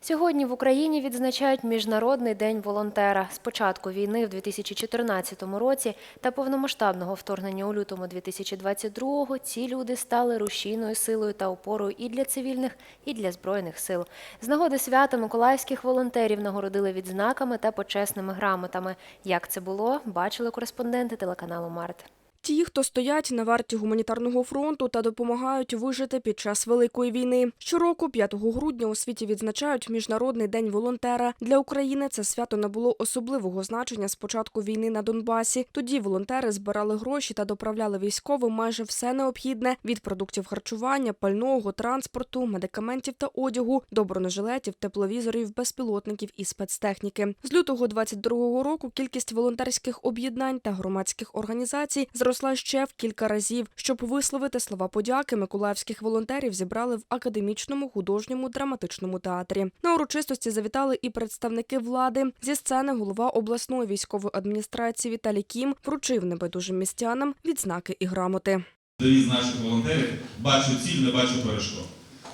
Сьогодні в Україні відзначають Міжнародний день волонтера. З початку війни в 2014 році та повномасштабного вторгнення у лютому 2022-го ці люди стали рушійною силою та опорою і для цивільних, і для збройних сил. З нагоди свята миколаївських волонтерів нагородили відзнаками та почесними грамотами. Як це було, бачили кореспонденти телеканалу Март. Ті, хто стоять на варті гуманітарного фронту та допомагають вижити під час великої війни. Щороку, 5 грудня, у світі відзначають Міжнародний день волонтера. Для України це свято набуло особливого значення з початку війни на Донбасі. Тоді волонтери збирали гроші та доправляли військовим майже все необхідне від продуктів харчування, пального, транспорту, медикаментів та одягу, до бронежилетів, тепловізорів, безпілотників і спецтехніки. З лютого 22-го року кількість волонтерських об'єднань та громадських організацій зросла ще в кілька разів. Щоб висловити слова подяки, миколаївських волонтерів зібрали в академічному художньому драматичному театрі. На урочистості завітали і представники влади. Зі сцени голова обласної військової адміністрації Віталій Кім вручив небайдужим містянам відзнаки і грамоти. Девіз наших волонтерів бачу ціль, не бачу перешкод.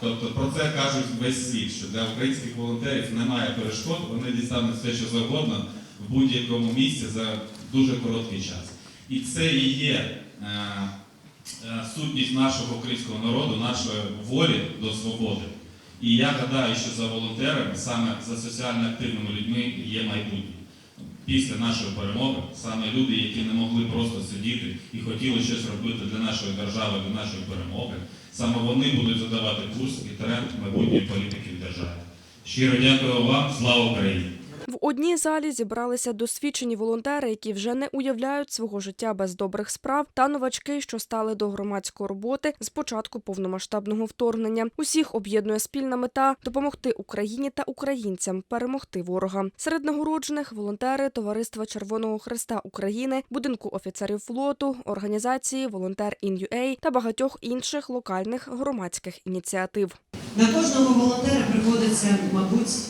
Тобто про це кажуть весь світ, що для українських волонтерів немає перешкод, вони дістануть все, що завгодно в будь-якому місці за дуже короткий час. І це і є е, е, сутність нашого українського народу, нашої волі до свободи. І я гадаю, що за волонтерами, саме за соціально активними людьми є майбутнє. Після нашої перемоги саме люди, які не могли просто сидіти і хотіли щось робити для нашої держави, для нашої перемоги, саме вони будуть задавати курс і тренд майбутньої політики в державі. Щиро дякую вам, слава Україні! Одній залі зібралися досвідчені волонтери, які вже не уявляють свого життя без добрих справ, та новачки, що стали до громадської роботи з початку повномасштабного вторгнення. Усіх об'єднує спільна мета допомогти Україні та українцям перемогти ворога. Серед нагороджених волонтери Товариства Червоного Христа України, будинку офіцерів флоту, організації Волонтер Ін.Ю.Ей та багатьох інших локальних громадських ініціатив. На кожного волонтера приходиться, мабуть,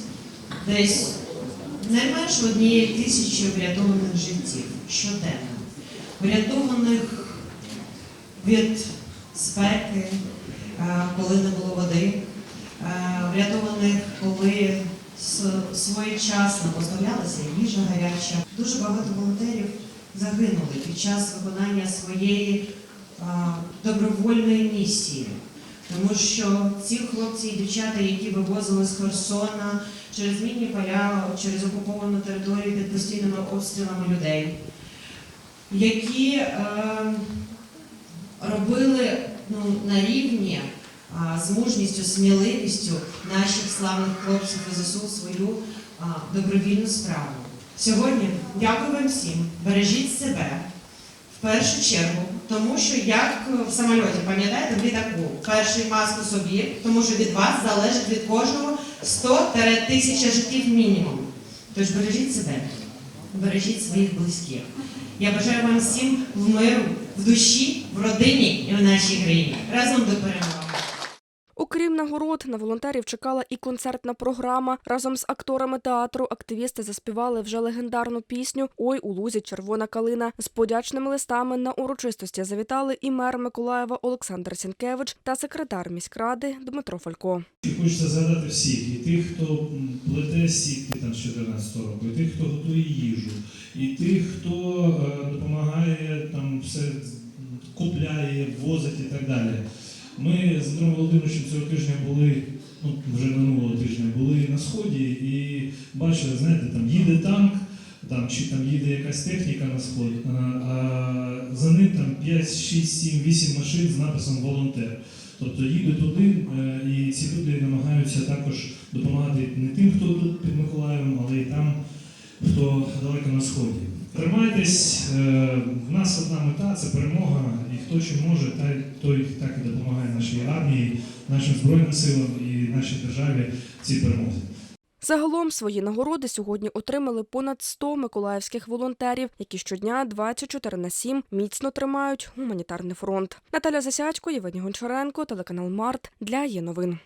десь не однієї тисячі врятованих життів щоденно. Врятованих від спеки, е, коли не було води, е, врятованих, коли своєчасно поставлялася їжа гаряча. Дуже багато волонтерів загинули під час виконання своєї е, добровольної місії. Тому що ці хлопці і дівчата, які вивозили з Херсона через мінні поля, через окуповану територію під постійними обстрілами людей, які е, робили ну, на рівні а, з мужністю, сміливістю наших славних хлопців ЗСУ свою а, добровільну справу. Сьогодні дякую вам всім, бережіть себе в першу чергу, тому що як в самольоті, пам'ятаєте, в літаку, перший маску собі, тому що від вас залежить від кожного 100-1000 життів мінімум. Тож бережіть себе, бережіть своїх близьких. Я бажаю вам всім в миру, в душі, в родині і в нашій країні. Разом до перемоги. Нагород, на волонтерів чекала і концертна програма. Разом з акторами театру активісти заспівали вже легендарну пісню Ой у лузі червона калина. З подячними листами на урочистості завітали і мер Миколаєва Олександр Сінкевич та секретар міськради Дмитро Фалько. Хочеться згадати всіх, і тих, хто плете сітки там з 14 року, і тих, хто готує їжу, і тих, хто е, допомагає там все купляє, возить і так далі. Ми з Дмитром Володимировичем цього тижня були, ну вже минулого тижня були на сході і бачили, знаєте, там їде танк, там чи там їде якась техніка на сход, а, а за ним там 5, 6, 7, 8 машин з написом волонтер. Тобто їдуть один, е, і ці люди намагаються також допомагати не тим, хто тут під Миколаєвом, але й там, хто далеко на сході. Тримайтесь, е, в нас одна мета це перемога, і хто що може, той так і допомагає нашій армії, нашим збройним силам і нашій державі в цій перемозі. Загалом свої нагороди сьогодні отримали понад 100 миколаївських волонтерів, які щодня 24 на 7 міцно тримають гуманітарний фронт. Наталя Засядько, Євгеній Гончаренко, телеканал Март для є новин.